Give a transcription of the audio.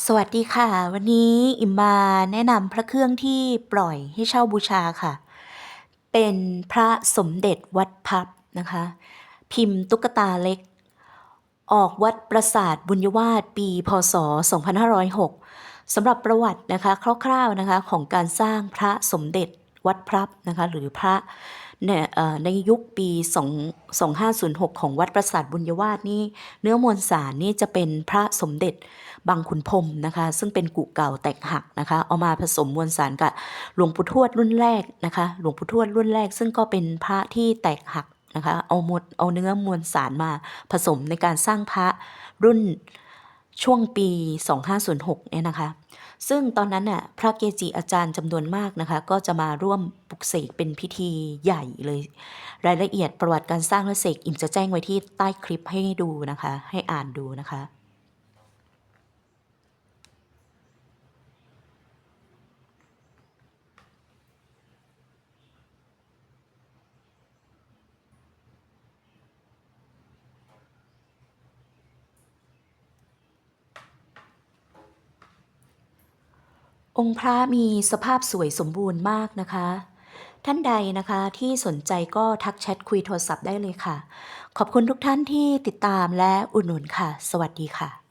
สวัสดีค่ะ วันนี้อิมมาแนะนำพระเครื่องที่ปล่อยให้เช่าบูชาค่ะ เป็นพระสมเด็จวัดพับนะคะ พิมพ์ตุ๊กตาเล็ก ออกวัดปราสาทบุญยวาสปี พศ 2506สำหรับประวัตินะคะคร่าวๆนะคะของการสร้างพระสมเด็จวัดพรับนะคะหรือพระ ในยุคปี2506 ของวัดปราสาทบุญยวาสนี่เนื้อมวลสารนี่จะเป็นพระสมเด็จบางขุนพรมนะคะ ซึ่งเป็นกุเก่าแตกหักนะคะ เอามาผสมมวลสารกับหลวงปู่ทวดรุ่นแรกนะคะ หลวงปู่ทวดรุ่นแรก ซึ่งก็เป็นพระที่แตกหักนะคะเอาหมวลเอาเนื้อมวลสารมาผสมในการสร้างพระรุ่นช่วงปี 2506 เนี่ยนะคะ ซึ่งตอนนั้นน่ะพระเกจิอาจารย์จำนวนมากนะคะ ก็จะมาร่วมปลุกเสกเป็นพิธีใหญ่เลย รายละเอียดประวัติการสร้างและเสกอิ่มจะแจ้งไว้ที่ใต้คลิปให้ดูนะคะ ให้อ่านดูนะคะ องค์พระมีสภาพสวยสมบูรณ์มากนะคะ ท่านใดนะคะที่สนใจก็ทักแชทคุยโทรศัพท์ได้เลยค่ะ ขอบคุณทุกท่านที่ติดตามและอุดหนุนค่ะ สวัสดีค่ะ